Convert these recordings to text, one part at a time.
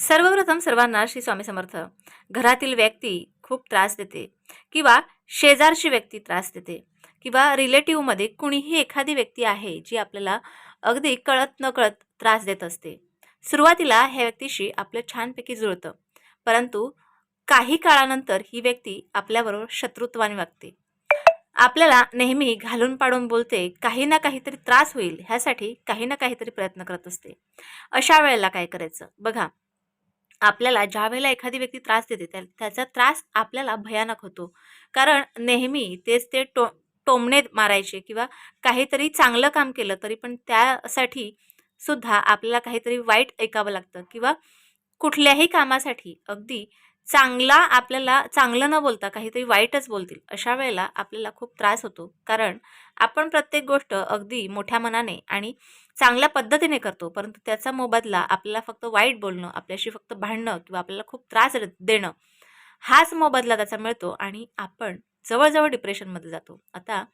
सर्वप्रथम सर्वांना श्री स्वामी समर्थ. घरातील व्यक्ती खूप त्रास देते किंवा शेजारची व्यक्ती त्रास देते किंवा रिलेटिव्हमध्ये कुणीही एखादी व्यक्ती आहे जी आपल्याला अगदी कळत नकळत त्रास देत असते. सुरुवातीला ह्या व्यक्तीशी आपलं छानपैकी जुळतं. परंतु काही काळानंतर ही व्यक्ती आपल्याबरोबर शत्रुत्वाने वागते. आपल्याला नेहमी घालून पाडून बोलते काही ना काहीतरी त्रास होईल ह्यासाठी काही ना काहीतरी प्रयत्न करत असते. अशा वेळेला काय करायचं? बघा आपल्याला ज्या वेळेला एखादी व्यक्ती त्रास देते त्या त्याचा त्रास आपल्याला भयानक होतो. कारण नेहमी तेच ते टो टोमणे मारायचे किंवा काहीतरी चांगलं काम केलं तरी पण त्यासाठी सुद्धा आपल्याला काहीतरी वाईट ऐकावं लागतं किंवा कुठल्याही कामासाठी अगदी चांगला आपल्याला चांगलं न बोलता काहीतरी वाईटच बोलतील अशा वेळेला आपल्याला खूप त्रास होतो. कारण आपण प्रत्येक गोष्ट अगदी मोठ्या मनाने आणि चांगल्या पद्धतीने करतो परंतु त्याचा मोबदला आपल्याला फक्त वाईट बोलणं आपल्याशी फक्त भांडणं किंवा आपल्याला खूप त्रास र- देणं हाच मोबदला त्याचा मिळतो आणि आपण जवळजवळ डिप्रेशनमध्ये जातो. आता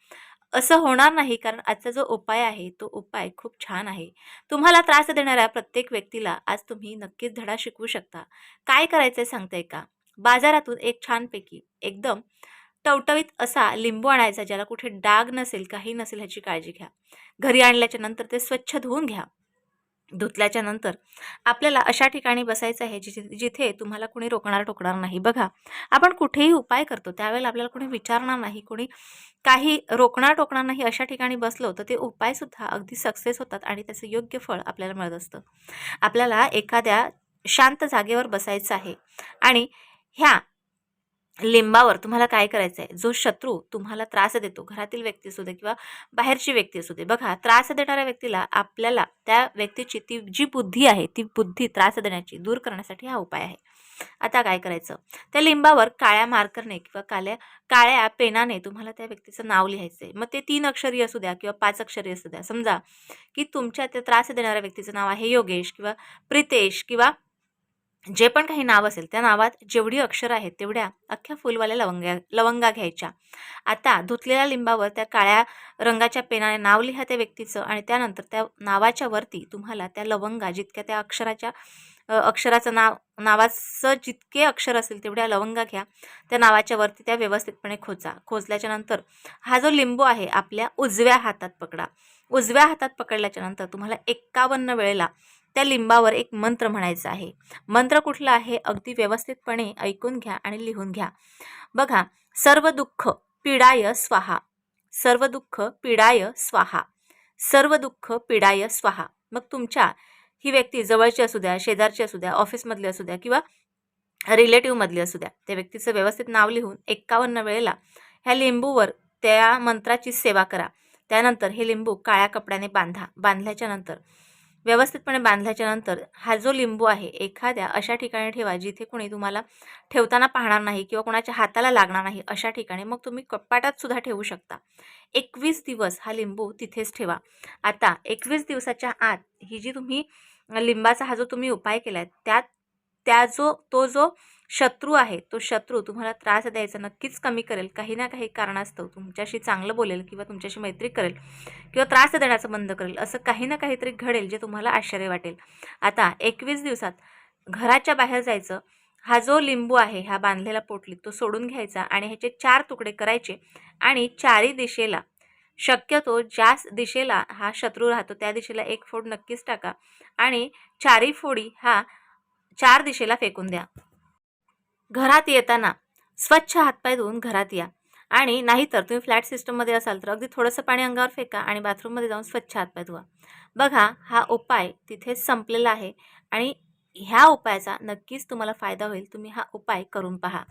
असं होणार नाही कारण आजचा जो उपाय आहे तो उपाय खूप छान आहे. तुम्हाला त्रास देणाऱ्या प्रत्येक व्यक्तीला आज तुम्ही नक्कीच धडा शिकवू शकता. काय करायचं आहे सांगताय का? बाजारातून एक छानपैकी एकदम टवटवीत असा लिंबू आणायचा ज्याला कुठे डाग नसेल काही नसेल ह्याची काळजी घ्या. घरी आणल्याच्या नंतर ते स्वच्छ धुवून घ्या. धुतल्याच्या नंतर आपल्याला अशा ठिकाणी बसायचं आहे जिथे जिथे तुम्हाला कुणी रोखणार टोकणार नाही. बघा आपण कुठेही उपाय करतो त्यावेळेला आपल्याला कुणी विचारणार नाही कोणी काही रोखणार टोकणार नाही अशा ठिकाणी बसलो तर ते उपायसुद्धा अगदी सक्सेस होतात आणि त्याचं योग्य फळ आपल्याला मिळत असतं. आपल्याला एखाद्या शांत जागेवर बसायचं आहे आणि ह्या लिंबावर तुम्हाला काय करायचं आहे जो शत्रू तुम्हाला त्रास देतो घरातील व्यक्ती असू दे किंवा बाहेरची व्यक्ती असू दे बघा त्रास देणाऱ्या व्यक्तीला आपल्याला त्या व्यक्तीची ती जी बुद्धी आहे ती बुद्धी त्रास देण्याची दूर करण्यासाठी हा उपाय आहे. आता काय करायचं? त्या लिंबावर काळ्या मार्करने किंवा काळ्या काळ्या पेनाने तुम्हाला त्या व्यक्तीचं नाव लिहायचं आहे मग ते तीन अक्षरी असू द्या किंवा पाच अक्षरी असू द्या. समजा की तुमच्या त्या त्रास देणाऱ्या व्यक्तीचं नाव आहे योगेश किंवा प्रितेश किंवा जे पण काही नाव असेल त्या नावात जेवढी अक्षरं आहेत तेवढ्या अख्ख्या फुलवाल्या लवंग्या लवंगा घ्यायच्या. आता धुतलेल्या लिंबावर त्या काळ्या रंगाच्या पेनाने नाव लिहा त्या व्यक्तीचं आणि त्यानंतर त्या नावाच्या वरती तुम्हाला त्या लवंगा जितक्या त्या अक्षराच्या अक्षराचं नाव नावाचं जितके अक्षर असेल तेवढ्या लवंगा घ्या. त्या नावाच्या वरती त्या व्यवस्थितपणे खोचा. खोचल्याच्या नंतर हा जो लिंबू आहे आपल्या उजव्या हातात पकडा. उजव्या हातात पकडल्याच्या नंतर तुम्हाला एक्कावन्न वेळेला त्या लिंबावर एक मंत्र म्हणायचा आहे. मंत्र कुठला आहे? अगदी व्यवस्थितपणे ऐकून घ्या आणि लिहून घ्या. बघा सर्व दुःख पिडाय स्वाहा. सर्व दुःख पिडाय स्वाहा. सर्व दुःख पिडाय स्वाहा. मग तुमच्या ही व्यक्ती जवळची असू द्या शेजारची असू द्या ऑफिसमधली असू द्या किंवा रिलेटिव्हमधली असू द्या त्या व्यक्तीचं व्यवस्थित नाव लिहून एक्कावन्न वेळेला ह्या लिंबूवर त्या मंत्राची सेवा करा. त्यानंतर हे लिंबू काळ्या कपड्याने बांधा बांधल्याच्या नंतर व्यवस्थितपणे बांधल्याच्यानंतर हा जो लिंबू आहे एखाद्या अशा ठिकाणी ठेवा जिथे कोणी तुम्हाला ठेवताना पाहणार नाही किंवा कोणाच्या हाताला लागणार नाही अशा ठिकाणी मग तुम्ही कपाटात सुद्धा ठेवू शकता. एकवीस दिवस हा लिंबू तिथेच ठेवा. आता एकवीस दिवसाच्या आत ही जी तुम्ही लिंबाचा हा जो तुम्ही उपाय केला आहे त्यात त्या जो तो जो शत्रू आहे तो शत्रू तुम्हाला त्रास द्यायचा नक्कीच कमी करेल काही ना काही कारणास्तव तुमच्याशी चांगलं बोलेल किंवा तुमच्याशी मैत्री करेल किंवा त्रास देण्याचं बंद करेल असं काही ना काहीतरी घडेल जे तुम्हाला आश्चर्य वाटेल. आता एकवीस दिवसात घराच्या बाहेर जायचं हा जो लिंबू आहे ह्या बांधलेला पोटलीत तो सोडून घ्यायचा आणि ह्याचे चार तुकडे करायचे आणि चारी दिशेला शक्यतो ज्या दिशेला हा शत्रू राहतो त्या दिशेला एक फोड नक्कीच टाका आणि चारी फोडी हा चार दिशेला फेकून द्या. घरात येताना स्वच्छ हातपाय धुवून घरात या. आणि नाहीतर तुम्ही फ्लॅट सिस्टममध्ये असाल तर अगदी थोडंसं पाणी अंगावर फेका आणि बाथरूममध्ये जाऊन स्वच्छ हातपाय धुवा. बघा हा उपाय तिथेच संपलेला आहे आणि ह्या उपायाचा नक्कीच तुम्हाला फायदा होईल. तुम्ही हा उपाय करून पहा.